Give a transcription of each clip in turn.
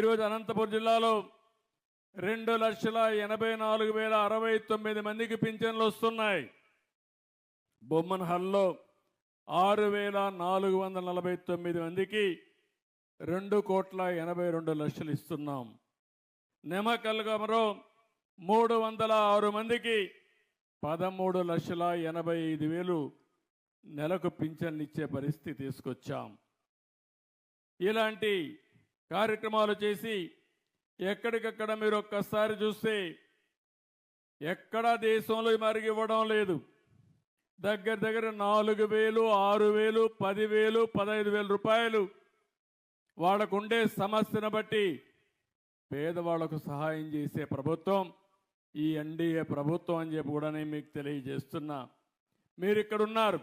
ఈరోజు అనంతపురం జిల్లాలో రెండు లక్షల ఎనభై నాలుగు వేల అరవై తొమ్మిది మందికి పింఛన్లు వస్తున్నాయి. బొమ్మన్ హల్లో ఆరు వేల నాలుగు వందల నలభై తొమ్మిది మందికి రెండు కోట్ల ఎనభై రెండు లక్షలు ఇస్తున్నాం. నెమకల్గమలో మూడు వందల ఆరు మందికి పదమూడు లక్షల ఎనభై ఐదు వేలు నెలకు పింఛన్లు ఇచ్చే పరిస్థితి తీసుకొచ్చాం. ఇలాంటి కార్యక్రమాలు చేసి ఎక్కడికక్కడ మీరు ఒక్కసారి చూస్తే ఎక్కడా దేశంలో మరిగి ఇవ్వడం లేదు. దగ్గర దగ్గర నాలుగు వేలు ఆరు వేలు పదివేలు పదహైదు వేల రూపాయలు వాళ్ళకు ఉండే సమస్యను బట్టి పేదవాళ్ళకు సహాయం చేసే ప్రభుత్వం ఈ ఎన్డీఏ ప్రభుత్వం అని చెప్పి కూడా నేను మీకు తెలియజేస్తున్నా. మీరు ఇక్కడ ఉన్నారు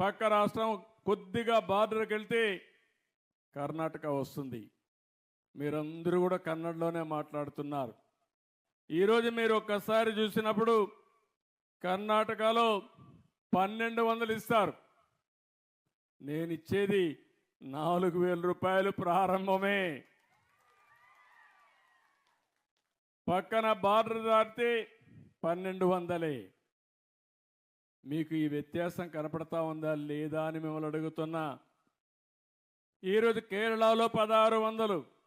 పక్క రాష్ట్రం కొద్దిగా బార్డర్కి వెళ్తే కర్ణాటక వస్తుంది. మీరందరూ కూడా కన్నడలోనే మాట్లాడుతున్నారు. ఈరోజు మీరు ఒక్కసారి చూసినప్పుడు కర్ణాటకలో పన్నెండు వందలు ఇస్తారు. నేను ఇచ్చేది నాలుగు వేల రూపాయలు ప్రారంభమే. పక్కన బార్డర్ దాటితే పన్నెండు వందలే. మీకు ఈ వ్యత్యాసం కనపడతా ఉందా లేదా అని మిమ్మల్ని అడుగుతున్నా. ఈరోజు కేరళలో పదహారు వందలు.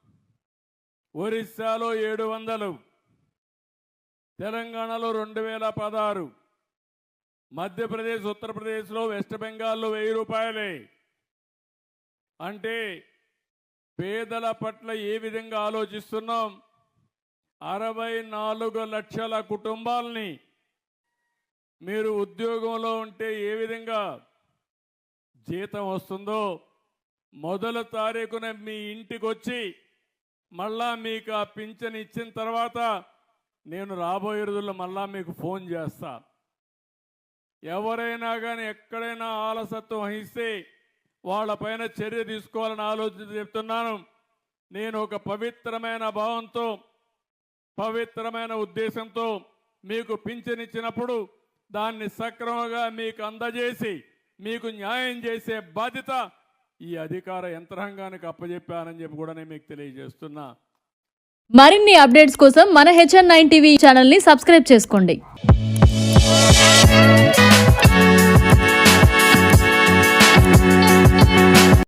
ఒరిస్సాలో ఏడు వందలు తెలంగాణలో రెండు వేల పదహారు మధ్యప్రదేశ్ ఉత్తరప్రదేశ్లో వెస్ట్ బెంగాల్లో వెయ్యి రూపాయలే. అంటే పేదల పట్ల ఏ విధంగా ఆలోచిస్తున్నాం? అరవై నాలుగు లక్షల కుటుంబాలని మీరు ఉద్యోగంలో ఉంటే ఏ విధంగా జీతం వస్తుందో మొదల తారీఖున మీ ఇంటికి వచ్చి మళ్ళా మీకు ఆ పింఛన్ ఇచ్చిన తర్వాత నేను రాబోయే రోజుల్లో మళ్ళా మీకు ఫోన్ చేస్తా. ఎవరైనా కానీ ఎక్కడైనా ఆలసత్వం వహిస్తే వాళ్ళపైన చర్య తీసుకోవాలని ఆలోచన చెప్తున్నాను. నేను ఒక పవిత్రమైన భావంతో పవిత్రమైన ఉద్దేశంతో మీకు పింఛనిచ్చినప్పుడు దాన్ని సక్రమంగా మీకు అందజేసి మీకు న్యాయం చేసే బాధ్యత ఈ అధికార యంత్రాంగానికి అప్పజెప్పానని చెప్పి కూడా నేను మీకు తెలియజేస్తున్నా. మరిన్ని అప్డేట్స్ కోసం మన హెచ్ఎన్ నైన్ టీవీ ఛానల్ని సబ్స్క్రైబ్ చేసుకోండి.